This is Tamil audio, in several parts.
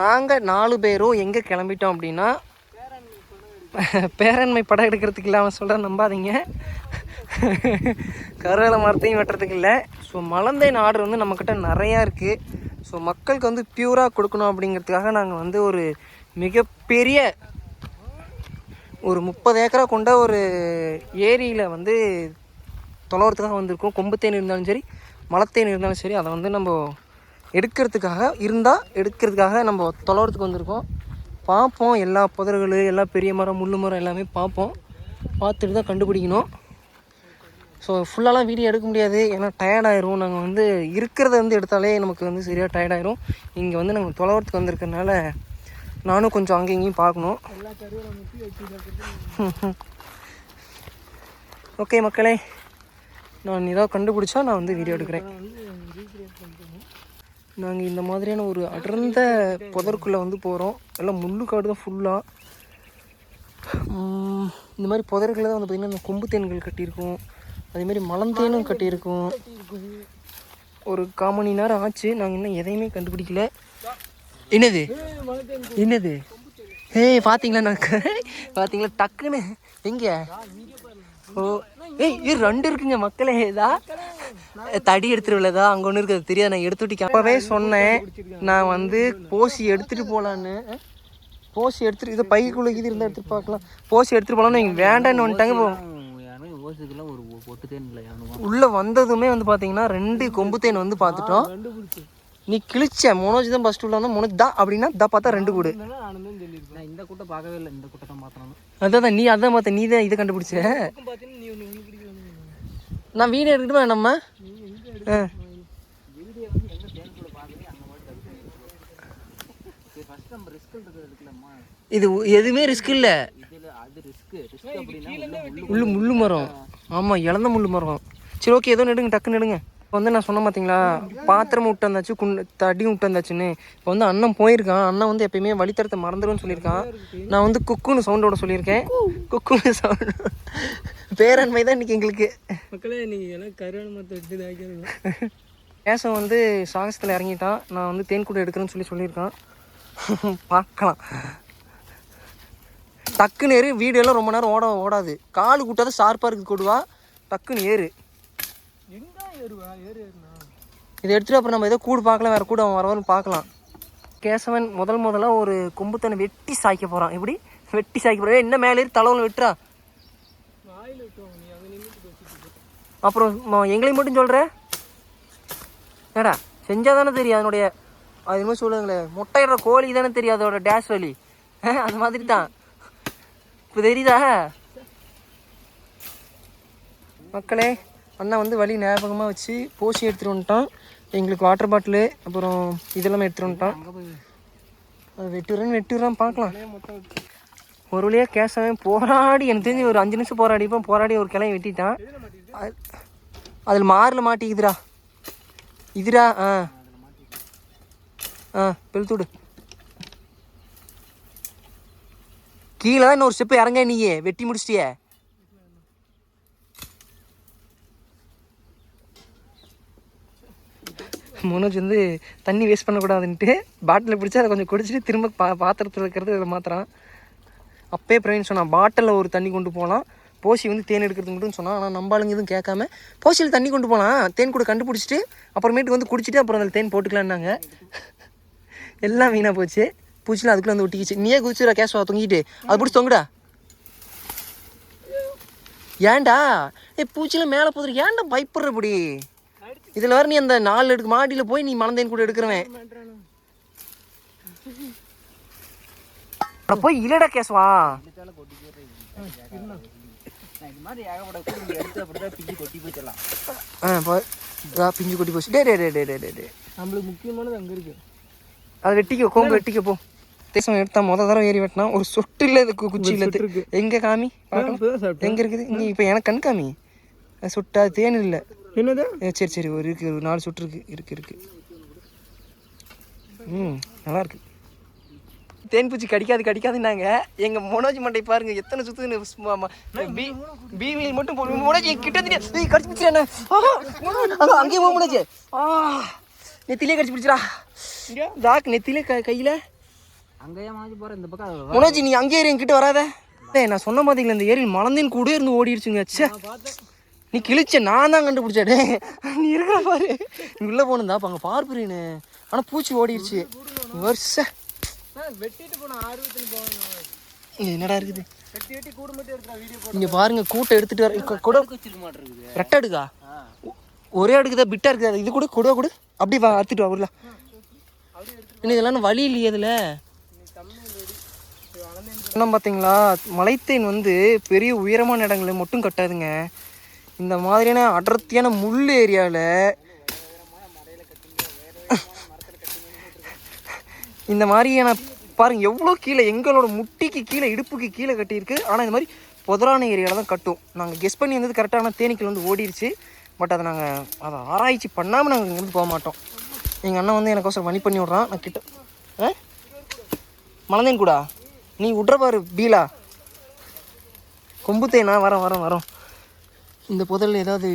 நாங்கள் நாலு பேரும் எங்கே கிளம்பிட்டோம் அப்படின்னா பேரண்மை படம் எடுக்கிறதுக்கு இல்லை அவன் சொல்கிற நம்பாதீங்க. கருவேல மரத்தையும் வெட்டுறதுக்கு இல்லை. ஸோ மலந்தேன் ஆர்டர் வந்து நம்மக்கிட்ட நிறையா இருக்குது ஸோ மக்களுக்கு வந்து பியூராக கொடுக்கணும் அப்படிங்கிறதுக்காக நாங்கள் வந்து ஒரு மிகப்பெரிய ஒரு முப்பது ஏக்கரா கொண்ட ஒரு ஏரியில் வந்து தொலைவரத்துக்காக வந்திருக்கோம். கொம்புத்தேன் இருந்தாலும் சரி மலத்தேன் இருந்தாலும் சரி அதை வந்து நம்ம எடுக்கிறதுக்காக இருந்தால் எடுக்கிறதுக்காக நம்ம தொலைவரத்துக்கு வந்திருக்கோம். பார்ப்போம் எல்லா புதர்கள் எல்லா பெரிய மரம் முள்ளு மரம் எல்லாமே பார்ப்போம். பார்த்துட்டு தான் கண்டுபிடிக்கணும். ஸோ ஃபுல்லாலாம் வீடியோ எடுக்க முடியாது. ஏன்னா டயர்டாயிரும் நாங்கள் வந்து இருக்கிறத வந்து எடுத்தாலே நமக்கு வந்து சரியாக டயர்டாயிரும் இங்கே வந்து நாங்கள் தொலைவரத்துக்கு வந்திருக்கறனால நானும் கொஞ்சம் அங்கேயும் இங்கேயும் பார்க்கணும். ஓகே மக்களே நான் ஏதாவது கண்டுபிடிச்சா நான் வந்து வீடியோ எடுக்கிறேன். நாங்கள் இந்த மாதிரியான ஒரு அடர்ந்த புதருக்குள்ளே வந்து போகிறோம் எல்லாம் முள்ளு காடு தான் ஃபுல்லாக இந்த மாதிரி புதர்களில் தான் வந்து பார்த்திங்கன்னா இந்த கொம்பு தேன்கள் கட்டியிருக்கும். அதேமாதிரி மலந்தேனும் கட்டியிருக்கும். ஒரு கால் மணி நேரம் ஆச்சு. நாங்கள் இன்னும் எதையுமே கண்டுபிடிக்கல. என்னது? என்னது? ஏய் பார்த்தீங்களா நான் பார்த்தீங்களா டக்குன்னு. எங்கே? ஓ ஏய் இது ரெண்டு இருக்குங்க மக்களே. இதா? தடி எடுத்துருவில்லதா அங்கே ஒன்று இருக்குது தெரியாது நான் எடுத்துட்டு அப்போவே சொன்னேன் நான் வந்து போசி எடுத்துகிட்டு போகலான்னு போசி எடுத்துட்டு இதை பைக்குள்ளே இது இருந்தால் எடுத்துட்டு பார்க்கலாம். போசி எடுத்துட்டு போகலான்னு இங்கே வேண்டான்னு வந்துட்டாங்க. உள்ளே வந்ததுமே வந்து பார்த்தீங்கன்னா ரெண்டு கொம்பு தேன் வந்து பார்த்துட்டோம் நீ கிழிச்ச மனோஜ் தான் ஃபஸ்ட்டு உள்ள வந்தால் மனோஜ் தான் அப்படின்னா தா பார்த்தா ரெண்டு கூடு. நான் இந்த கூட்டம் பார்க்கவே இல்லை இந்த கூட்டம் தான் அதான் நீ அதான் பார்த்த நீ தான் இதை கண்டுபிடிச்ச. ஃபர்ஸ்ட் நம்ம? ரிஸ்க் எடுக்கலாமா இது எதுவுமே ரிஸ்க் இல்லை. முள்ளு முள்ளு மரம். ஆமாம் இழந்த முள்ளு மரம். சரி ஓகே ஏதோ நெடுங்க டக்குன்னு நெடுங்க இப்போ வந்து நான் சொன்னேன் பார்த்தீங்களா பாத்திரம் விட்டு வந்தாச்சு குண்டு தடி விட்டு வந்தாச்சுன்னு. இப்போ வந்து அண்ணன் போயிருக்கான். அண்ணன் வந்து எப்பயுமே வழித்தரத்தை மறந்துடும்னு சொல்லியிருக்கான். நான் வந்து குக்குன்னு சவுண்டோட சொல்லியிருக்கேன். குக்குன்னு சவுண்ட் பேரன்மை தான் இன்னைக்கு எங்களுக்கு. மக்களே நீங்கள் எல்லாம் மரத்தை வச்சு தாக்கிறீங்க கேசம் வந்து சாகசத்தில் இறங்கிட்டான். நான் வந்து தேன் கூட எடுக்கிறேன்னு சொல்லி சொல்லியிருக்கான். பார்க்கலாம். டக்குன்னு ஏறு. வீடியோலாம் ரொம்ப நேரம் ஓட ஓடாது. காலு கூட்டாத ஷார்ப்பாக இருக்குது கொடுவா. டக்குன்னு ஏறு. எங்க ஏறுவா? ஏறு ஏறுனா? இதை எடுத்துகிட்டு அப்புறம் நம்ம ஏதோ கூடு பார்க்கலாம். வேறு கூட அவன் வரவரும் பார்க்கலாம். கேசவன் முதல் முதலாக ஒரு கொம்புத்தனை வெட்டி சாய்க்க போகிறான் எப்படி? வெட்டி சாய்க்க போகிறான் என்ன மேலே தலைவன் வெட்டுறா? அப்புறம் எங்களையும் மட்டும் சொல்கிற ஏடா செஞ்சால் தானே தெரியும் அதனுடைய அது என்னமோ சொல்லுங்களே முட்டையிடுற கோழி தானே தெரியும் அதோட டேஷ் வலி. அது மாதிரி தான் இப்போ தெரியுதா? மக்களே அண்ணா வந்து வழி ஞாபகமாக வச்சு போசி எடுத்துகிட்டு வந்துட்டான். எங்களுக்கு வாட்டர் பாட்டிலு அப்புறம் இதெல்லாம் எடுத்துகிட்டு வந்துட்டான். அது வெட்டுறேன்னு வெட்டுறான் பார்க்கலாம். ஒரு வழியாக கேசவன் போராடி எனக்கு தெரிஞ்சு ஒரு அஞ்சு நிமிஷம் போராடிப்போம். போராடி ஒரு கிளையை வெட்டிட்டான். அதில் மாரில் மாட்டிக்குதுடா. இதுடா ஆ. ஆ பெழுத்துடு கீழே தான் இன்னொரு ஸ்டெப்பு இறங்க நீயே வெட்டி முடிச்சிட்டியே. மனோஜ் வந்து தண்ணி வேஸ்ட் பண்ணக்கூடாதுன்ட்டு பாட்டிலில் பிடிச்சி அதை கொஞ்சம் குடிச்சிட்டு திரும்ப பா பாத்திரத்தில் இருக்கிறது இதில் மாற்றுறான் அப்பே பிரவீன் சொன்னான் பாட்டிலில் ஒரு தண்ணி கொண்டு போகலாம் போசி வந்து தேன் எடுக்கிறதுக்கு மட்டும் சொன்னால் ஆனால் நம்ம ஆளுங்க எதுவும் கேட்காம போசியில் தண்ணி கொண்டு போகலாம் தேன் கூட கண்டுபிடிச்சிட்டு அப்புறமேட்டு வந்து குடிச்சிட்டு அப்புறம் அதில் தேன் போட்டுக்கலான்னாங்க. எல்லாம் வீணாக போச்சு. பூச்சியில் அதுக்குள்ளே வந்து ஒட்டிக்கிச்சு. நீயே குதிச்சுடா கேஷ்வா தொங்கிட்டு அது பிடிச்சி தொங்குடா. ஏன்டா? ஏய் பூச்சியில் மேலே போதுரு ஏன்டா பயப்படுற இப்படி? இதில் வேறு நீ அந்த நாலு எடுக்க மாடியில் போய் நீ மலந்தேன் கூட எடுக்கிறவன். போய் இல்லடா கேஸ்வா இது மாதிரி ஏகப்பட கூட்டம் எடுத்து அப்படிதான் பிஞ்சு கொட்டி போச்சிடலாம் ஆ போ. இதா பிஞ்சு கொட்டி போச்சு. டே டே டே டே டே டே டே நம்மளுக்கு முக்கியமானது அங்கே இருக்கு. அது வெட்டிக்க கோம்பு வெட்டிக்க போ. தேசம் எடுத்தா முத தடவை ஏறி வெட்டினா ஒரு சொட்டு இல்லை இது கு- குச்சியில இது. இருக்கு. எங்க காமி? எங்க இருக்குது? இங்க இப்போ எனக்கு கண் காமி. சொட்டா தேன் இல்லை. என்னது? சரி சரி ஒரு இருக்கு ஒரு நாலு சொட்டு இருக்கு. இருக்கு இருக்கு. ம் நல்லா இருக்கு. தேன் பூச்சி கடிக்காது கடிக்காதுன்னாங்க. எங்க மனோஜ் மண்டை பாருங்க எத்தனை சுத்துன்னு பிவியில் மட்டும் போ- மனோஜ் கிட்ட ஏய், கடிச்சு பிடிச்சிடா அங்கேயே போ மனோஜ். ஆ நெத்திலே கடிச்சு பிடிச்சிடா தாக்கு நெத்திலே க கையில. அங்கேயே மாஞ்சி போற இந்த பக்கம் மனோஜ் நீ அங்கே ஏறி என்கிட்ட வராத. நான் சொன்ன மாதிரிங்களா இந்த ஏரியில் மலந்தின் கூட இருந்து ஓடிடுச்சுங்க பார்த்தேன். நீ கிழிச்ச நான் தான் கண்டுபிடிச்சேன். டேய் நீ இருக்கிற பாரு நீ உள்ளே போனதா அப்போ அங்கே பார்ப்புறீனு ஆனால் பூச்சி ஓடிடுச்சு வருஷ. வெட்டிட்டு போனேன் ஆர்வத்தில் போனேன் இங்கே என்னடா இருக்குது? வெட்டி வெட்டி கூடு மட்டும் எடுத்துறேன் வீடியோ போட்டு இங்கே பாருங்க கூட்டை எடுத்துட்டு வர குட. வச்சிருக்க மாட்டிருக்குது ரெட்டை அடுக்கா? ஒ- ஒரே அடுக்குதா பிட்டா இருக்குதா. இது கூட கொடுவா கொடு. அப்படியே வா அறுத்துட்டு வா உள்ள இன்னும் இதெல்லாம் வழி இல்லையே இதில்? என்ன பார்த்தீங்களா மலைத்தேன் வந்து பெரிய உயரமான இடங்களில் மட்டும் கட்டாதுங்க. இந்த மாதிரியான அடர்த்தியான முள் ஏரியாவில் இந்த மாதிரியான பாருங்க எவ்வளோ கீழே எங்களோட முட்டிக்கு கீழே இடுப்புக்கு கீழே கட்டியிருக்கு. ஆனால் இந்த மாதிரி புதரான ஏரியாவில் தான் கட்டும். நாங்கள் கெஸ் பண்ணி வந்தது கரெக்டான தேனீக்கள் வந்து ஓடிடுச்சு பட் அதை நாங்கள் அதை ஆராய்ச்சி பண்ணாமல் நாங்கள் இங்கேருந்து போக மாட்டோம். எங்கள் அண்ணன் வந்து எனக்கோசரம் வழி பண்ணி விட்றான். நான் கிட்ட ஆ? மலந்தேன் கூடா? நீ விட்ற பாரு பீலா. கொம்பு தேனா? வரோம் வரோம் வரோம். இந்த புதரில் ஏதாவது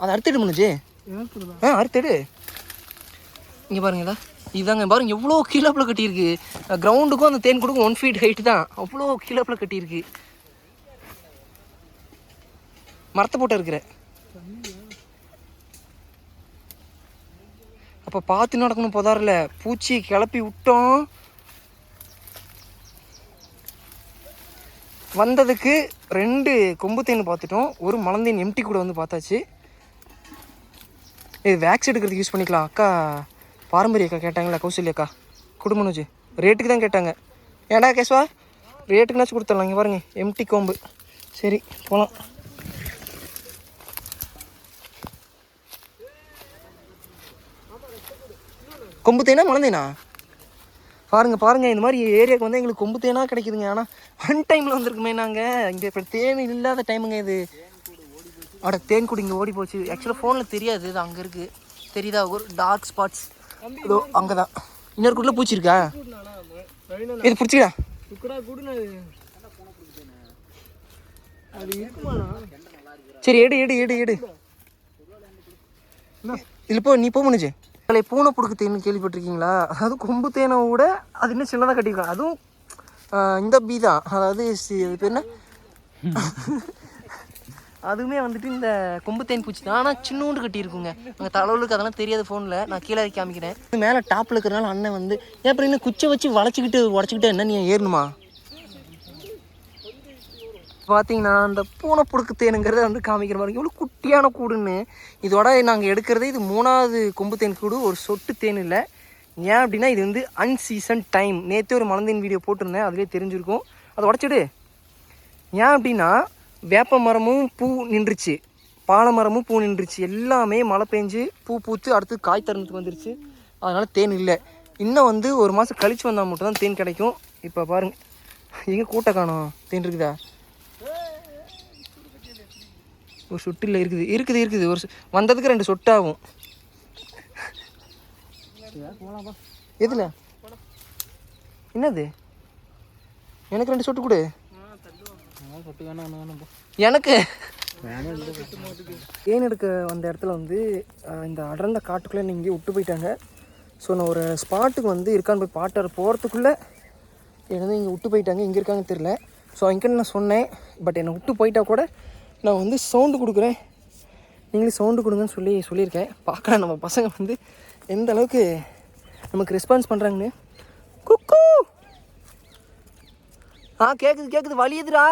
அதை அறுத்துடு முன்னுச்சு ஆ அறுத்துடு. இங்கே பாருங்கடா. இதாங்க பாருங்க எவ்வளோ கீழப்பில் கட்டியிருக்கு. கிரவுண்டுக்கும் அந்த தேன் கொடுக்கும் ஒன் ஃபீட் ஹைட் தான். அவ்வளோ கீழப்பில் கட்டியிருக்கு. மரத்தை போட்டு இருக்கிற அப்போ பார்த்து நடக்கணும் போதாரில்ல பூச்சி கிளப்பி விட்டோம். வந்ததுக்கு ரெண்டு கொம்பு தேன் பார்த்துட்டோம். ஒரு மலந்தேன் எம்டி கூட வந்து பார்த்தாச்சு. இது வேக்ஸ் எடுக்கிறதுக்கு யூஸ் பண்ணிக்கலாம். அக்கா பாரம்பரிய அக்கா கேட்டாங்களா கௌசல்யா அக்கா குடும்பணுச்சு ரேட்டுக்கு தான் கேட்டாங்க. ஏடா கேஸ்வா? ரேட்டுக்குனாச்சும் கொடுத்துடலாம் இங்கே பாருங்க எம்டி கோம்பு சரி போகலாம் கொம்பு தேனா மலந்தேனா பாருங்க பாருங்க இந்த மாதிரி ஏரியாவுக்கு வந்து எங்களுக்கு கொம்பு தேனாக கிடைக்குதுங்க. ஆனால் அன் டைமில் வந்திருக்குமே நாங்கள் இங்கே இப்போ தேன் இல்லாத டைமுங்க இது. அட தேன் குடி இங்கே ஓடி போச்சு. ஆக்சுவலாக ஃபோனில் தெரியாது இது அங்கே இருக்குது தெரியுதா? ஒரு டார்க் ஸ்பாட்ஸ் இதோ அங்கே தான் இன்னொரு கூட்டில் பூச்சி இருக்கா இது பிடிச்சிக்கா அது சரி எடு எடு எடு எடு. இதில் போ நீ போ முடிஞ்சு அதில் பூனை புடுக்கு தேன்னு கேள்விப்பட்டிருக்கீங்களா? அதாவது கொம்பு தேனை விட அது இன்னும் சின்னதாக கட்டியிருக்காங்க. அதுவும் இந்த பீ தான். அதாவது சி- அது பேர் என்ன? அதுவுமே வந்துட்டு இந்த கொம்பு தேன் பூச்சி தான். ஆனால் சின்னூண்டு கட்டியிருக்குங்க. அங்கே தலைவலுக்கு அதெல்லாம் தெரியாது ஃபோனில் நான் கீழே இறக்கி காமிக்கிறேன். மேலே டாப்பில் இருக்கிறனால அண்ணன் வந்து ஏன் அப்புறம் இன்னும் குச்சை வச்சு வளைச்சிக்கிட்டு உடச்சிக்கிட்டு என்ன நீ ஏறணுமா? பார்த்தீங்கன்னா அந்த பூனை புடுக்கு தேனுங்கிறத வந்து காமிக்கிற மாதிரி எவ்வளோ குட்டியான கூடுன்னு. இதோட நாங்கள் எடுக்கிறதே இது மூணாவது கொம்பு தேன் கூடு. ஒரு சொட்டு தேன் இல்லை. ஏன் அப்படின்னா இது வந்து அன்சீசன் டைம் நேற்றே ஒரு மலந்தேன் வீடியோ போட்டிருந்தேன். அதுலேயே தெரிஞ்சிருக்கும். அதை உடச்சிடு. ஏன் அப்படின்னா வேப்ப மரமும் பூ நின்றுச்சு. பாலை மரமும் பூ நின்றுச்சு. எல்லாமே மழை பெஞ்சு பூ பூத்து அடுத்து காய் தருணத்துக்கு வந்துருச்சு. அதனால் தேன் இல்லை. இன்னும் வந்து ஒரு மாதம் கழித்து வந்தால் மட்டும்தான் தேன் கிடைக்கும். இப்போ பாருங்கள் எங்கே கூட்ட காணும்? தேன் இருக்குதா? ஒரு சொட்டு இல்லை இருக்குது. இருக்குது இருக்குது. ஒரு சொ- வந்ததுக்கு ரெண்டு சொட்டாகும் எதுல? என்னது? எனக்கு ரெண்டு சொட்டு கொடு சொட்டு வேணாம் வேணாம் வேணாம் போ எனக்கு? தேன் எடுக்க வந்த இடத்துல வந்து இந்த அடர்ந்த காட்டுக்குள்ளே நீங்கள் விட்டு போயிட்டாங்க. ஸோ நான் ஒரு ஸ்பாட்டுக்கு வந்து இருக்கான்னு போய் பாட்டு போகிறதுக்குள்ளே என்னை வந்து இங்கே விட்டு போயிட்டாங்க இங்கே இருக்காங்கன்னு தெரில ஸோ இங்கன்னு நான் சொன்னேன் பட் என்னை விட்டு போயிட்டா கூட நான் வந்து சவுண்டு கொடுக்குறேன். நீங்களே சவுண்டு கொடுங்கன்னு சொல்லி சொல்லியிருக்கேன். பார்க்கலாம் நம்ம பசங்க வந்து எந்த அளவுக்கு நமக்கு ரெஸ்பான்ஸ் பண்ணுறாங்கன்னு குக்கு! ஆ கேட்குது கேட்குது வழி எதுடா?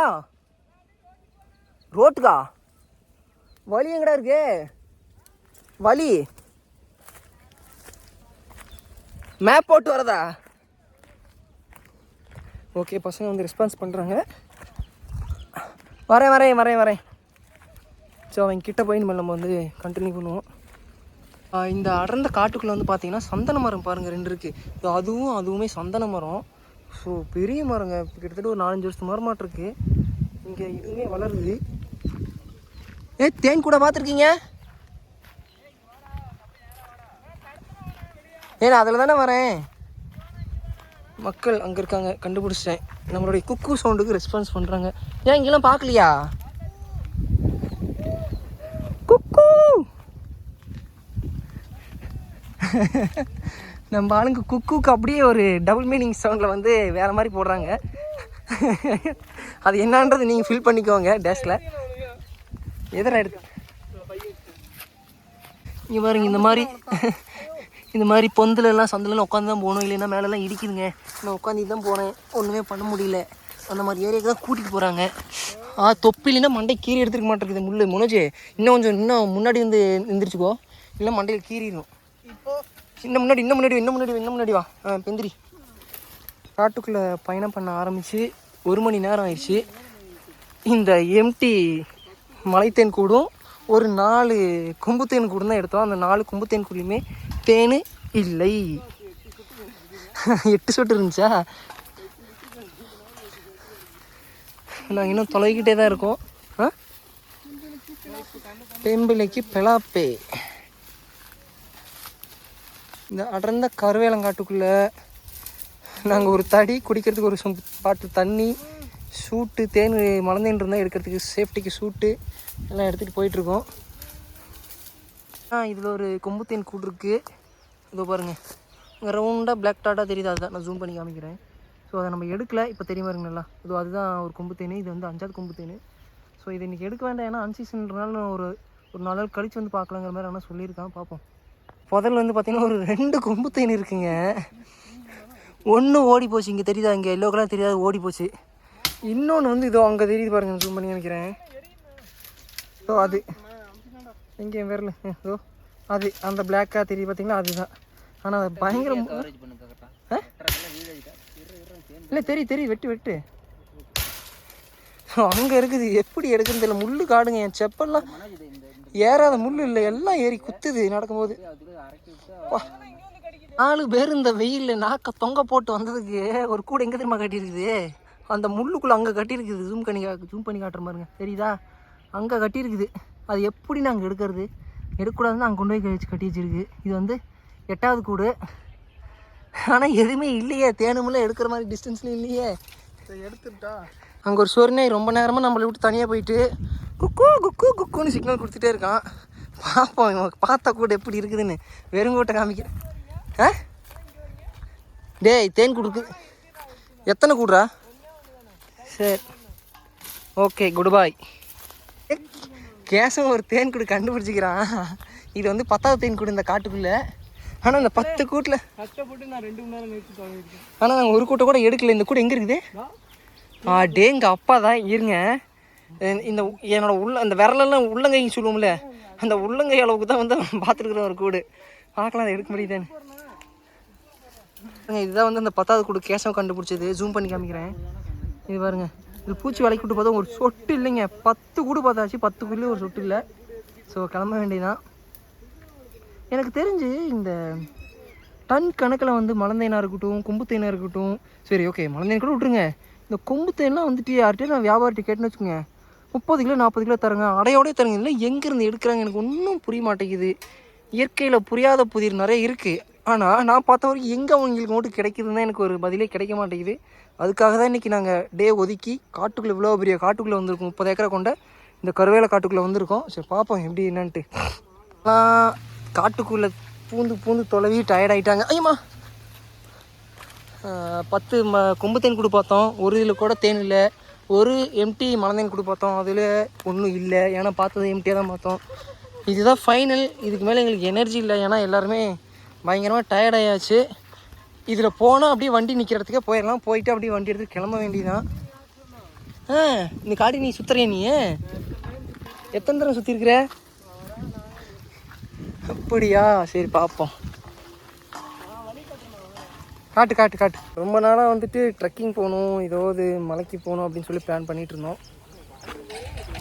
ரோட்டுக்கா? வழி எங்கடா இருக்கு? வழி மேப் போட்டு வரதா? ஓகே பசங்க வந்து ரெஸ்பான்ஸ் பண்ணுறாங்க வரேன் வரேன் வரேன் வரேன். ஸோ அவங்க கிட்ட போய் நம்ம நம்ம வந்து கண்டினியூ பண்ணுவோம். இந்த அடர்ந்த காட்டுக்குள்ளே வந்து பார்த்தீங்கன்னா சந்தன மரம் பாருங்கள் ரெண்டு இருக்குது அதுவும் அதுவுமே சந்தன மரம். ஸோ பெரிய மரங்க. கிட்டத்தட்ட ஒரு நாலஞ்சு வருஷத்து மரமாட்டிருக்கு இங்கே இதுவுமே வளருது ஏ தேன் கூட பார்த்துருக்கீங்க? ஏன்னா அதில் தானே வரேன். மக்கள் அங்கே இருக்காங்க கண்டுபிடிச்சிட்டேன். நம்மளுடைய குக்கு சவுண்டுக்கு ரெஸ்பான்ஸ் பண்ணுறாங்க ஏன் இங்கெல்லாம் பார்க்கலையா? குக்கு! நம்ம ஆளுங்க குக்குக்கு அப்படியே ஒரு டபுள் மீனிங் சவுண்டில் வந்து வேறு மாதிரி போடுறாங்க. அது என்னன்றது நீங்கள் ஃபில் பண்ணிக்கோங்க டேஷில் எதிர எடுத்து. இங்கே பாருங்க இந்த மாதிரி இந்த மாதிரி பொந்தில் எல்லாம் சந்திலலாம் உட்காந்து தான் போகணும். இல்லைன்னா மேலெல்லாம் இடிக்குதுங்க. நான் உட்காந்து தான் போனேன் ஒன்றுமே பண்ண முடியல. அந்த மாதிரி ஏரியாவுக்கு தான் கூட்டிகிட்டு போகிறாங்க ஆ தொப்பி இல்லைன்னா மண்டை கீறி எடுத்துக்க மாட்டேங்குது முள்ளு. முனோஜ் இன்னும் கொஞ்சம் இன்னும் முன்னாடி வந்து எந்திரிச்சுக்கோ. இல்லை மண்டையில் கீறிடும் இன்னும் முன்னாடி இன்னும் முன்னாடி இன்னும் முன்னாடி இன்னும் முன்னாடி வா. பெந்திரி. காட்டுக்குள்ளே பயணம் பண்ண ஆரம்பித்து ஒரு மணி நேரம் ஆயிடுச்சு. இந்த எம்டி மலைத்தேன் கூடும். ஒரு நாலு கொம்புத்தேன் கூடும் தான் எடுத்தோம். அந்த நாலு கொம்புத்தேன் கூடயுமே தேன் இல்லை. எட்டு சொட்டு இருந்துச்சா? நாங்கள் இன்னும் தொலைகிட்டே தான் இருக்கோம். ஆ? பெம்பிளைக்கு பெலாப்பே. இந்த அடர்ந்த கருவேலங்காட்டுக்குள்ளே நாங்கள் ஒரு தடி குடிக்கிறதுக்கு ஒரு சொம்பு பாட்டு தண்ணி சூட்டு தேன் மலந்தேன் இருந்தால் எடுக்கிறதுக்கு சேஃப்டிக்கு சூட்டு எல்லாம் எடுத்துகிட்டு போயிட்டுருக்கோம். ஆ இதில் ஒரு கொம்பு தேன் கூடு இருக்குது இதோ பாருங்கள் இங்கே ரவுண்டாக பிளாக் டாட்டாக தெரியுது. அதுதான் நான் ஜூம் பண்ணி காமிக்கிறேன். ஸோ அதை நம்ம எடுக்கல. இப்போ தெரியுமா இருங்க நல்லா இதோ அதுதான் ஒரு கொம்பு தேன். இது வந்து அஞ்சாவது கொம்பு தேன். ஸோ இது இன்றைக்கி எடுக்க வேண்டாம். ஏன்னா அன்சீசன்றனால ஒரு ஒரு நாலு நாள் கழிச்சு வந்து பார்க்கலாங்கிற மாதிரி ஆனால் சொல்லியிருக்கான். பார்ப்போம். புதல் வந்து பார்த்தீங்கன்னா ஒரு ரெண்டு கொம்பு தேன் இருக்குங்க. ஒன்று ஓடி போச்சு இங்கே தெரியுதா? இங்கே எல்லோ கலர் தெரியாது ஓடி போச்சு. இன்னொன்று வந்து இதோ அங்கே தெரியுது பாருங்க ஜூம் பண்ணி நினைக்கிறேன் இதோ அது. எங்கே விரல. இதோ. அது அந்த பிளாக்காக தெரியுது பார்த்தீங்களா அதுதான். ஆனால் அது பயங்கர இல்லை தெரியும் தெரியும் வெட்டு வெட்டு. அங்கே இருக்குது. எப்படி எடுக்குன்னு தெரியல. முள்ளு காடுங்க என் செப்பல்லாம். ஏறாத முள்ளு இல்லை எல்லாம் ஏறி குத்துது நடக்கும்போது. நாலு பேர் இந்த வெயிலில் நாக்க தொங்க போட்டு வந்ததுக்கு ஒரு கூட எங்கே தெரியுமா கட்டியிருக்குது? அந்த முள்ளுக்குள்ளே அங்கே கட்டியிருக்குது. ஜூம் பண்ணி ஜூம் பண்ணி காட்டுற பாருங்க. தெரியுதா? அங்கே கட்டியிருக்குது. அது எப்படி நாங்கள் எடுக்கிறது? எடுக்கக்கூடாதுன்னு அங்கே கொண்டு போய் கழிச்சு கட்டி வச்சிருக்கு. இது வந்து எட்டாவது கூடு. ஆனால் எதுவுமே இல்லையே. தேனுமில்ல எடுக்கிற மாதிரி டிஸ்டன்ஸ்லையும் இல்லையே. எடுத்துட்டா? அங்கே ஒரு சொர்ணை ரொம்ப நேரமாக நம்மளை விட்டு தனியாக போயிட்டு குக்கு குக்கு குக்குன்னு சிக்னல் கொடுத்துட்டே இருக்கான். பார்ப்போம் பார்த்தா கூட எப்படி இருக்குதுன்னு. வெறுங்கோட்டை காமிக்கிறேன். ஆ? டேய் தேன் கொடுக்கு. எத்தனை கூடுறா? சரி. ஓகே குட் பாய் கேசம் ஒரு தேன் கூடு கண்டுபிடிச்சிக்கிறான். இது வந்து பத்தாவது தேன் கூடு இந்த காட்டுக்குள்ளே. ஆனால் இந்த பத்து கூட்டில் கஷ்டப்பட்டு நான் ரெண்டு மணி நேரம் ஆனால் நாங்கள் ஒரு கூட்டை கூட எடுக்கல. இந்த கூடு எங்கே இருக்குது? ஆ. டேங்க அப்பா தான் இருங்க. இந்த- இந்த என்னோட உள்ள அந்த விரலெல்லாம் உள்ளங்கைன்னு சொல்லுவோம்ல அந்த உள்ளங்கை அளவுக்கு தான் வந்து பார்த்துருக்குறேன் ஒரு கூடு. பார்க்கலாம் அதை எடுக்க முடியுதான்னு. இதுதான் வந்து அந்த பத்தாவது கூட கேசம் கண்டுபிடிச்சது. ஜூம் பண்ணி காமிக்கிறேன். இது பாருங்க. இது பூச்சி வலைக்கு விட்டு பார்த்தா ஒரு சொட்டு இல்லைங்க. பத்து கூடு பார்த்தாச்சு. பத்து கூடலேயும் ஒரு சொட்டு இல்லை. ஸோ கிளம்ப வேண்டியதான் எனக்கு தெரிஞ்சு இந்த டன் கணக்கில் வந்து மலந்தேனாக இருக்கட்டும் கொம்புத்தேனாக இருக்கட்டும் சரி ஓகே மலந்தேன் கூட விட்ருங்க இந்த கொம்புத்தேன்லாம் வந்துட்டு யார்கிட்டயும் நான் வியாபாரிட்ட கேட்டுன்னு வச்சுக்கோங்க. முப்பது கிலோ நாற்பது கிலோ தரங்க. அடையோடய தரங்க. இல்லை எங்கேருந்து எடுக்கிறாங்க? எனக்கு ஒன்றும் புரிய மாட்டேங்குது. இயற்கையில் புரியாத புதிர் நிறைய இருக்குது ஆனால் நான் பார்த்த வரைக்கும் எங்கே அவங்களுக்கு மட்டும் கிடைக்குதுன்னு தான் எனக்கு ஒரு பதிலே கிடைக்க மாட்டேங்குது. அதுக்காக தான் இன்றைக்கி நாங்கள் டே ஒதுக்கி காட்டுக்குள்ளே இவ்வளோ பெரிய காட்டுக்குள்ளே வந்திருக்கோம். முப்பது ஏக்கரை கொண்ட இந்த கருவேல காட்டுக்குள்ளே வந்திருக்கோம். சரி பார்ப்போம் எப்படி என்னன்ட்டு. காட்டுக்குள்ளே பூந்து பூந்து தொலைவி டயர்டாயிட்டாங்க ஐயம்மா! பத்து ம கொம்பு தேன் கொடு பார்த்தோம். ஒரு இதில் கூட தேன் இல்லை. ஒரு எம்டி மலந்தேன் கொடு பார்த்தோம். அதில் ஒன்றும் இல்லை. ஏன்னா பார்த்தது எம்டியாக தான் பார்த்தோம். இதுதான் ஃபைனல் இதுக்கு மேலே எங்களுக்கு எனர்ஜி இல்லை. ஏன்னா எல்லாருமே பயங்கரமாக டயர்டாயாச்சு இதில் போனால் அப்படியே வண்டி நிற்கிறதுக்கே போயிடலாம். போயிட்டு அப்படியே வண்டி எடுத்து கிளம்ப வேண்டியதான் ஆ இந்த காடி நீ சுற்றுறிய நீ? எத்தனை தடவை சுற்றிருக்கிற அப்படியா? சரி பார்ப்போம் காட்டு காட்டு காட்டு. ரொம்ப நாளாக வந்துட்டு ட்ரெக்கிங் போகணும் ஏதாவது மலைக்கு போகணும் அப்படின்னு சொல்லி பிளான் பண்ணிகிட்டு இருந்தோம்.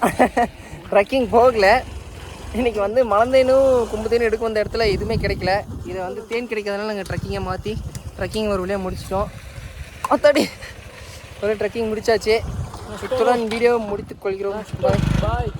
ட்ரெக்கிங் போகலை. இன்னைக்கு வந்து மலந்தேனும் கும்புத்தேனும் எடுக்க வந்த இடத்துல எதுவுமே கிடைக்கல. இதை வந்து தேன் கிடைக்காதனால நாங்கள் ட்ரெக்கிங்கை மாற்றி ட்ரெக்கிங் ஒரு வழியாக முடிச்சிட்டோம். அத்தாடி ஒரு ட்ரெக்கிங் முடித்தாச்சு இத்துடன் வீடியோ முடித்துக் கொள்கிறோம். பாய் பாய்